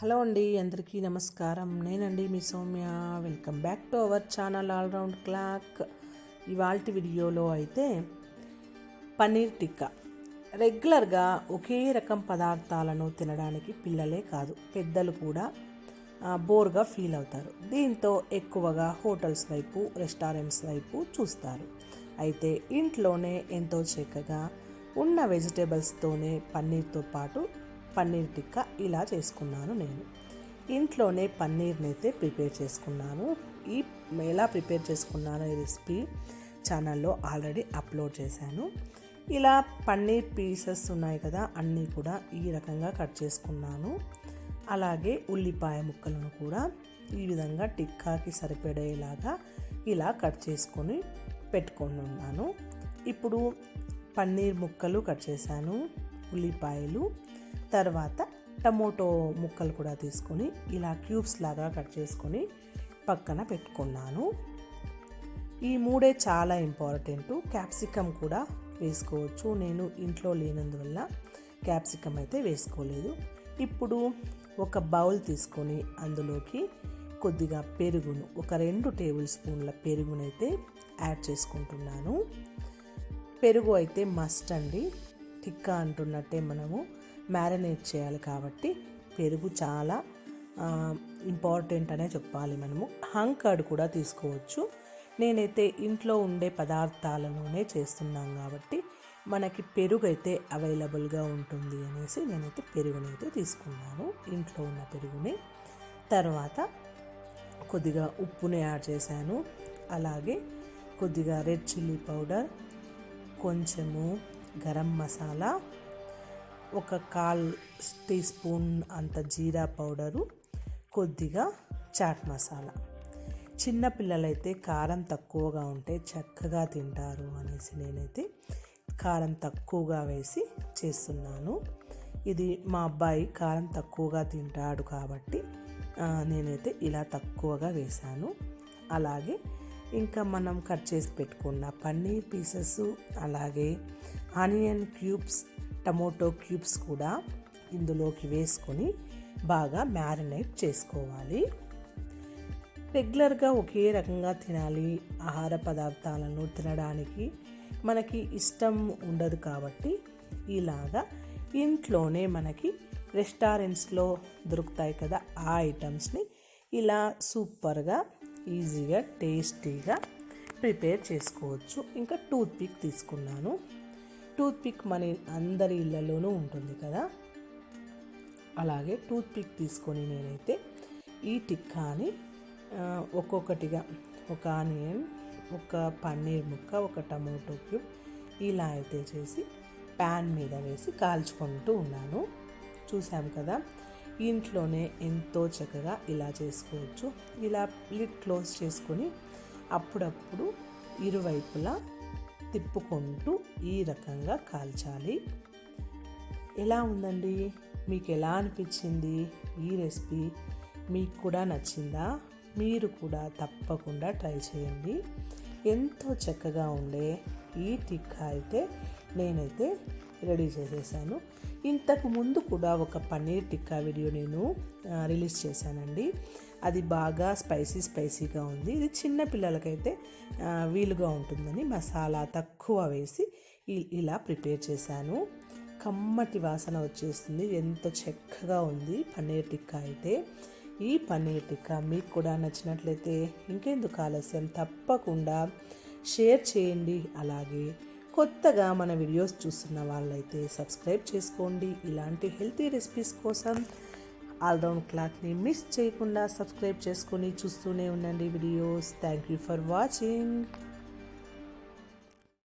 Hello అండి అందరికీ నమస్కారం. నేనండి మీ Soumya. Welcome back to our channel all round clock ఇవాళ వీడియోలో అయితే పన్నీర్ టిక్కా. రెగ్యులర్గా ఒకే రకం పదార్థాలను తినడానికి పిల్లలే కాదు పెద్దలు కూడా బోర్గా ఫీల్ అవుతారు. దీంతో ఎక్కువగా హోటల్స్ వైపు రెస్టారెంట్స్ వైపు చూస్తారు. అయితే ఇంట్లోనే ఎంతో చక్కగా ఉన్న వెజిటేబుల్స్తోనే పన్నీర్తో పాటు పన్నీర్ టిక్కా ఇలా చేసుకున్నాను నేను. ఇంట్లోనే పన్నీర్ని అయితే ప్రిపేర్ చేసుకున్నాను. ఈ ఎలా ప్రిపేర్ చేసుకున్నాను ఈ రెసిపీ ఛానల్లో ఆల్రెడీ అప్లోడ్ చేశాను. ఇలా పన్నీర్ పీసెస్ ఉన్నాయి కదా అన్నీ కూడా ఈ రకంగా కట్ చేసుకున్నాను. అలాగే ఉల్లిపాయ ముక్కలను కూడా ఈ విధంగా టిక్కాకి సరిపడేలాగా ఇలా కట్ చేసుకొని పెట్టుకొని ఉన్నాను. ఇప్పుడు పన్నీర్ ముక్కలు కట్ చేశాను ఉల్లిపాయలు తర్వాత టమోటో ముక్కలు కూడా తీసుకొని ఇలా క్యూబ్స్ లాగా కట్ చేసుకొని పక్కన పెట్టుకున్నాను. ఈ మూడే చాలా ఇంపార్టెంట్. క్యాప్సికమ్ కూడా వేసుకోవచ్చు. నేను ఇంట్లో లేనందువల్ల క్యాప్సికమ్ అయితే వేసుకోలేదు. ఇప్పుడు ఒక బౌల్ తీసుకొని అందులోకి కొద్దిగా పెరుగును ఒక రెండు టేబుల్ స్పూన్ల పెరుగునైతే యాడ్ చేసుకుంటున్నాను. పెరుగు అయితే మస్ట్ అండి. టిక్కా అంటున్నట్టే మనము మ్యారినేట్ చేయాలి కాబట్టి పెరుగు చాలా ఇంపార్టెంట్ అనే చెప్పాలి మనము. హంకర్డ్ కూడా తీసుకోవచ్చు. నేనైతే ఇంట్లో ఉండే పదార్థాలలోనే చేస్తున్నాం కాబట్టి మనకి పెరుగు అయితే అవైలబుల్గా ఉంటుంది అనేసి నేనైతే పెరుగునైతే తీసుకున్నాను ఇంట్లో ఉన్న పెరుగుని. తర్వాత కొద్దిగా ఉప్పుని యాడ్ చేశాను. అలాగే కొద్దిగా రెడ్ చిల్లీ పౌడర్ కొంచెము గరం మసాలా ఒక కాల్ టీ స్పూన్ అంత జీరా పౌడరు కొద్దిగా చాట్ మసాలా. చిన్నపిల్లలైతే కారం తక్కువగా ఉంటే చక్కగా తింటారు అనేసి నేనైతే కారం తక్కువగా వేసి చేస్తున్నాను. ఇది మా అబ్బాయి కారం తక్కువగా తింటాడు కాబట్టి నేనైతే ఇలా తక్కువగా వేశాను. అలాగే ఇంకా మనం కట్ చేసి పెట్టుకున్న పన్నీర్ పీసెస్ అలాగే ఆనియన్ క్యూబ్స్ టమోటో క్యూబ్స్ కూడా ఇందులోకి వేసుకొని బాగా మ్యారినేట్ చేసుకోవాలి. రెగ్యులర్గా ఒకే రకంగా తినాలి. ఆహార పదార్థాలను తినడానికి మనకి ఇష్టం ఉండదు కాబట్టి ఇలాగా ఇంట్లోనే మనకి రెస్టారెంట్స్లో దొరుకుతాయి కదా ఆ ఐటమ్స్ని ఇలా సూపర్గా ఈజీగా టేస్టీగా ప్రిపేర్ చేసుకోవచ్చు. ఇంకా టూత్ పిక్ తీసుకున్నాను. టూత్పిక్ మన అందరి ఇళ్ళలోనూ ఉంటుంది కదా? అలాగే టూత్పిక్ తీసుకొని నేనైతే ఈ టిక్కాని ఒక్కొక్కటిగా ఒక ఆనియన్ ఒక పన్నీర్ ముక్క ఒక టమోటో క్యూబ్ ఇలా అయితే చేసి ప్యాన్ మీద వేసి కాల్చుకుంటూ ఉన్నాను. చూసాం కదా? ఇంట్లోనే ఎంతో చక్కగా ఇలా చేసుకోవచ్చు. ఇలా లిడ్ క్లోజ్ చేసుకొని అప్పుడప్పుడు ఇరువైపులా తిప్పుకుంటూ ఈ రకంగా కాల్చాలి. ఎలా ఉందండి? మీకు ఎలా అనిపించింది? ఈ రెసిపీ మీకు కూడా నచ్చిందా? మీరు కూడా తప్పకుండా ట్రై చేయండి. ఎంతో చక్కగా ఉండే ఈ టిక్కా అయితే నేనైతే రెడీ చేసేసాను. ఇంతకు ముందు కూడా ఒక పన్నీర్ టిక్కా వీడియో నేను రిలీజ్ చేశానండి. అది బాగా స్పైసీ స్పైసీగా ఉంది. ఇది చిన్న పిల్లలకైతే వీలుగా ఉంటుందని మసాలా తక్కువ వేసి ఇ- ఇలా ప్రిపేర్ చేశాను. కమ్మటి వాసన వచ్చేస్తుంది. ఎంతో చక్కగా ఉంది పన్నీర్ టిక్కా అయితే. ఈ పన్నీర్ టిక్కా మీకు కూడా నచ్చినట్లయితే ఇంకెందుకు ఆలస్యం? తప్పకుండా షేర్ చేయండి. అలాగే కొత్తగా మన వీడియోస్ చూస్తున్న వాళ్ళైతే సబ్స్క్రైబ్ చేసుకోండి. ఇలాంటి హెల్తీ రెసిపీస్ కోసం ఆల్రౌండ్ క్లాక్ని మిస్ చేయకుండా సబ్స్క్రైబ్ చేసుకొని చూస్తూనే ఉండండి videos. Thank you for watching.